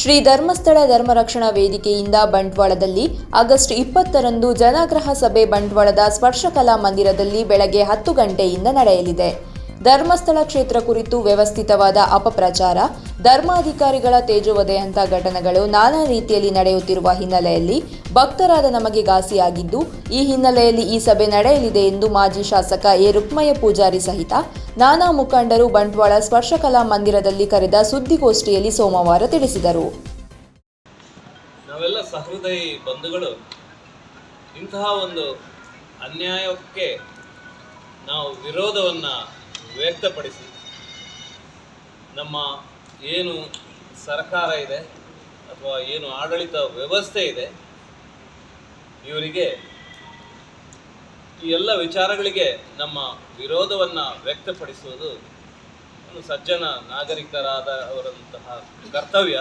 ಶ್ರೀ ಧರ್ಮಸ್ಥಳ ಧರ್ಮರಕ್ಷಣಾ ವೇದಿಕೆಯಿಂದ ಬಂಟ್ವಾಳದಲ್ಲಿ ಆಗಸ್ಟ್ ಇಪ್ಪತ್ತರಂದು ಜನಗ್ರಹ ಸಭೆ ಬಂಟ್ವಾಳದ ಸ್ಪರ್ಶಕಲಾ ಮಂದಿರದಲ್ಲಿ ಬೆಳಗ್ಗೆ ಹತ್ತು ಗಂಟೆಯಿಂದ ನಡೆಯಲಿದೆ. ಧರ್ಮಸ್ಥಳ ಕ್ಷೇತ್ರ ಕುರಿತು ವ್ಯವಸ್ಥಿತವಾದ ಅಪಪ್ರಚಾರ, ಧರ್ಮಾಧಿಕಾರಿಗಳ ತೇಜೋವಧೆಯಂತಹ ಘಟನೆಗಳು ನಾನಾ ರೀತಿಯಲ್ಲಿ ನಡೆಯುತ್ತಿರುವ ಹಿನ್ನೆಲೆಯಲ್ಲಿ ಭಕ್ತರಾದ ನಮಗೆ ಘಾಸಿಯಾಗಿದ್ದು, ಈ ಹಿನ್ನೆಲೆಯಲ್ಲಿ ಈ ಸಭೆ ನಡೆಯಲಿದೆ ಎಂದು ಮಾಜಿ ಶಾಸಕ ಎ. ರುಕ್ಮಯ್ಯ ಪೂಜಾರಿ ಸಹಿತ ನಾನಾ ಮುಖಂಡರು ಬಂಟ್ವಾಳ ಸ್ಪರ್ಶಕಲಾ ಮಂದಿರದಲ್ಲಿ ಕರೆದ ಸುದ್ದಿಗೋಷ್ಠಿಯಲ್ಲಿ ಸೋಮವಾರ ತಿಳಿಸಿದರು. ನಾವೆಲ್ಲ ಸಹೃದಯಿ ಬಂಧುಗಳು. ಇಂತಹ ಒಂದು ಅನ್ಯಾಯಕ್ಕೆ ನಾವು ವಿರೋಧವನ್ನು ವ್ಯಕ್ತಪಡಿಸಿ. ನಮ್ಮ ಏನು ಸರ್ಕಾರ ಇದೆ ಅಥವಾ ಏನು ಆಡಳಿತ ವ್ಯವಸ್ಥೆ ಇದೆ, ಇವರಿಗೆ ಈ ಎಲ್ಲ ವಿಚಾರಗಳಿಗೆ ನಮ್ಮ ವಿರೋಧವನ್ನು ವ್ಯಕ್ತಪಡಿಸುವುದು ಒಂದು ಸಜ್ಜನ ನಾಗರಿಕರಾದ ಅವರಂತಹ ಕರ್ತವ್ಯ.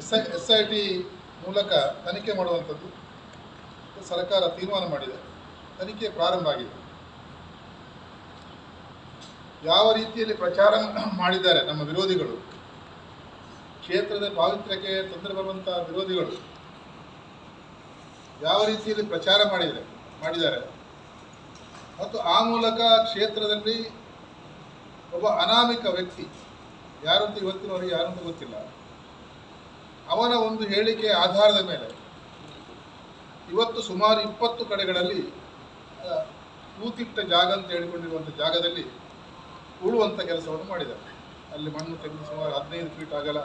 S I S I T ಮೂಲಕ ತನಿಖೆ ಮಾಡುವಂಥದ್ದು ಸರ್ಕಾರ ತೀರ್ಮಾನ ಮಾಡಿದೆ. ತನಿಖೆ ಪ್ರಾರಂಭ ಆಗಿದೆ. ಯಾವ ರೀತಿಯಲ್ಲಿ ಪ್ರಚಾರ ಮಾಡಿದ್ದಾರೆ ನಮ್ಮ ವಿರೋಧಿಗಳು? ಕ್ಷೇತ್ರದ ಪಾವಿತ್ರ್ಯಕ್ಕೆ ತೊಂದರೆ ಬರುವಂತಹ ವಿರೋಧಿಗಳು ಯಾವ ರೀತಿಯಲ್ಲಿ ಪ್ರಚಾರ ಮಾಡಿದರೆ ಮಾಡಿದ್ದಾರೆ? ಮತ್ತು ಆ ಮೂಲಕ ಕ್ಷೇತ್ರದಲ್ಲಿ ಒಬ್ಬ ಅನಾಮಿಕ ವ್ಯಕ್ತಿ ಯಾರಂತ ಇವತ್ತಿನವರೆಗೆ ಅಂತ ಗೊತ್ತಿಲ್ಲ, ಅವನ ಒಂದು ಹೇಳಿಕೆ ಆಧಾರದ ಮೇಲೆ ಇವತ್ತು ಸುಮಾರು ಇಪ್ಪತ್ತು ಕಡೆಗಳಲ್ಲಿ ಕೂತಿಟ್ಟ ಜಾಗ ಅಂತ ಹೇಳಿಕೊಂಡಿರುವಂಥ ಜಾಗದಲ್ಲಿ ಉಳುವಂಥ ಕೆಲಸವನ್ನು ಮಾಡಿದ್ದಾರೆ. ಅಲ್ಲಿ ಮಣ್ಣು ತೆಗೆದು ಸುಮಾರು ಹದಿನೈದು ಫೀಟ್ ಅಗಲ,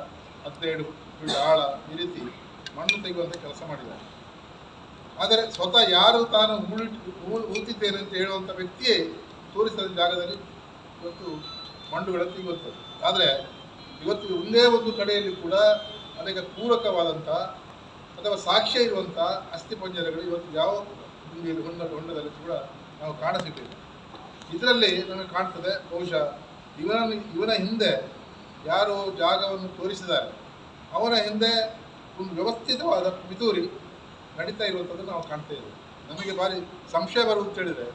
ಹದಿನೈದು ಫೀಟ್ ಆಳ ಈ ರೀತಿ ಮಣ್ಣು ತೆಗೆಯುವಂಥ ಕೆಲಸ ಮಾಡಿದ್ದಾರೆ. ಆದರೆ ಸ್ವತಃ ಯಾರು ತಾನು ಊತಿದ್ದೇನೆ ಅಂತ ಹೇಳುವಂಥ ವ್ಯಕ್ತಿಯೇ ತೋರಿಸಿದ ಜಾಗದಲ್ಲಿ ಇವತ್ತು ಮಣ್ಣುಗಳನ್ನು ತೆಗೆಯುವಂಥದ್ದು. ಆದರೆ ಇವತ್ತು ಒಂದೇ ಒಂದು ಕಡೆಯಲ್ಲಿ ಕೂಡ ಅದಕ್ಕೆ ಪೂರಕವಾದಂಥ ಅಥವಾ ಸಾಕ್ಷ್ಯ ಇರುವಂಥ ಅಸ್ಥಿಪಂಜರಗಳು ಇವತ್ತು ಯಾವ ಹೊಂಡ, ಹೊಂಡದಲ್ಲಿ ಕೂಡ ನಾವು ಕಾಣಸಿಟ್ಟಿಲ್ಲ ಇದರಲ್ಲಿ ನಮಗೆ ಕಾಣ್ತದೆ ಬಹುಶಃ ಇವನ ಇವನ ಹಿಂದೆ ಯಾರು ಜಾಗವನ್ನು ತೋರಿಸಿದ್ದಾರೆ. ಅವನ ಹಿಂದೆ ಒಂದು ವ್ಯವಸ್ಥಿತವಾದ ಪಿತೂರಿ ನಡೀತಾ ಇರುವಂಥದ್ದು ನಾವು ಕಾಣ್ತಾ ನಮಗೆ ಭಾರಿ ಸಂಶಯ ಬರುವುದು ಹೇಳಿದರೆ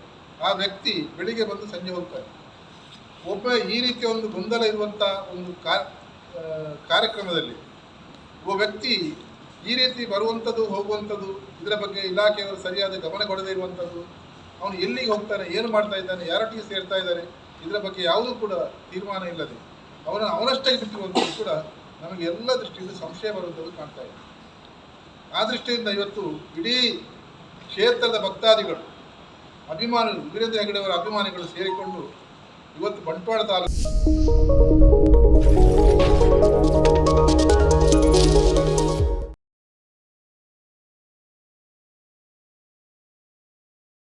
ಆ ವ್ಯಕ್ತಿ ಬೆಳಿಗ್ಗೆ ಬಂದು ಸಂಜೆ ಹೋಗ್ತಾರೆ. ಒಬ್ಬ ಈ ರೀತಿಯ ಒಂದು ಗೊಂದಲ ಇರುವಂಥ ಒಂದು ಕಾರ್ಯಕ್ರಮದಲ್ಲಿ ಒಬ್ಬ ವ್ಯಕ್ತಿ ಈ ರೀತಿ ಬರುವಂಥದ್ದು ಹೋಗುವಂಥದ್ದು ಇದರ ಬಗ್ಗೆ ಇಲಾಖೆಯವರು ಸರಿಯಾದ ಗಮನ ಕೊಡದೇ ಇರುವಂಥದ್ದು ಅವನು ಎಲ್ಲಿಗೆ ಹೋಗ್ತಾನೆ, ಏನು ಮಾಡ್ತಾ ಇದ್ದಾನೆ ಯಾರೊಟ್ಟಿಗೆ ಸೇರ್ತಾ ಇದ್ದಾನೆ ಇದರ ಬಗ್ಗೆ ಯಾವುದೂ ಕೂಡ ತೀರ್ಮಾನ ಇಲ್ಲದೆ, ಅವನ, ಅವನಷ್ಟೇ ಬಿಟ್ಟಿರುವಂಥದ್ದು ಕೂಡ ನಮಗೆ ಎಲ್ಲ ದೃಷ್ಟಿಯಿಂದ ಸಂಶಯ ಬರುವಂಥದ್ದು ಕಾಣ್ತಾ ಇದೆ. ಆ ದೃಷ್ಟಿಯಿಂದ ಇವತ್ತು ಇಡೀ ಕ್ಷೇತ್ರದ ಭಕ್ತಾದಿಗಳು ಅಭಿಮಾನಿಗಳು ವೀರೇಂದ್ರ ಹೆಗಡೆಯವರ ಅಭಿಮಾನಿಗಳು ಸೇರಿಕೊಂಡು ಇವತ್ತು ಬಂಟ್ವಾಳ ತಾಲೂಕು